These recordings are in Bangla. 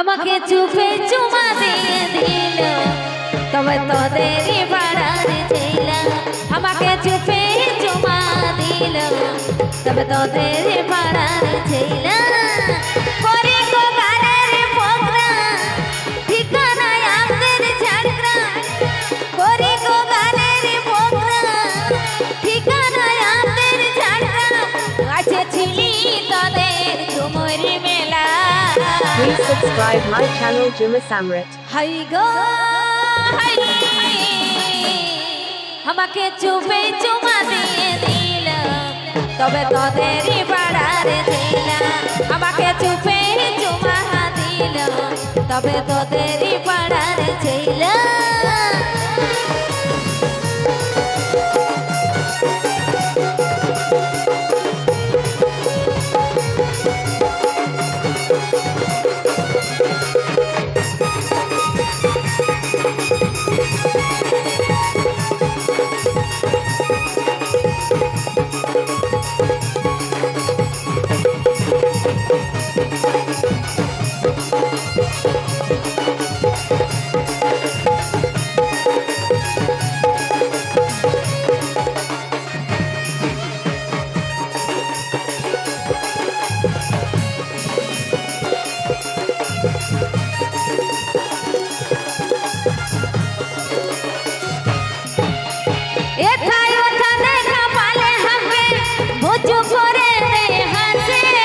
আমাকে চুপে চুমা দিয়ে দিল। তবে তোদেরই পাড়ার ছিল আমাকে চুপে চুমা দিল। তবে তোদেরই পাড়ার ছিল subscribe my channel Juma Samrit. Hi go, hi. আমাকে চুপে চুমা দিয়ে দিল তবে তোদেরই পাড়ার দিল আমাকে চুপে চুমা দিল তবে তোদেরই পাড়ার ছিল বছরে হাসে।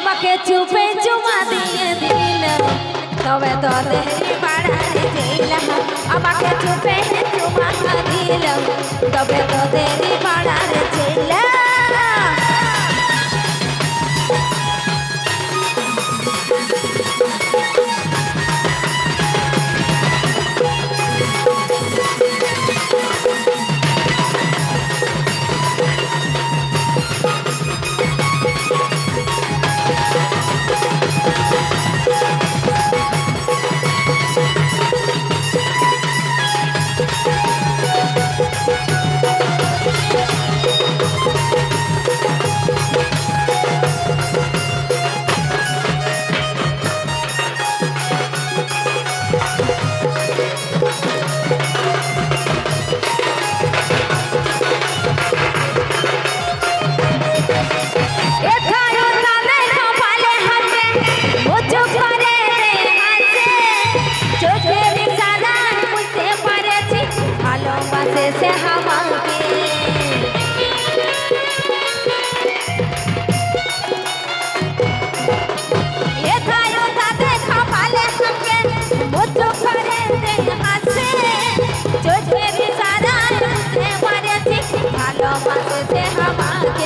আমাকে চুপে চুমা দিয়ে দিল। তবে তো দেরি বাড়াই দিলাম আমাকে চুপে চুমা দিল। তবে তো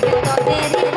তবে পথেরই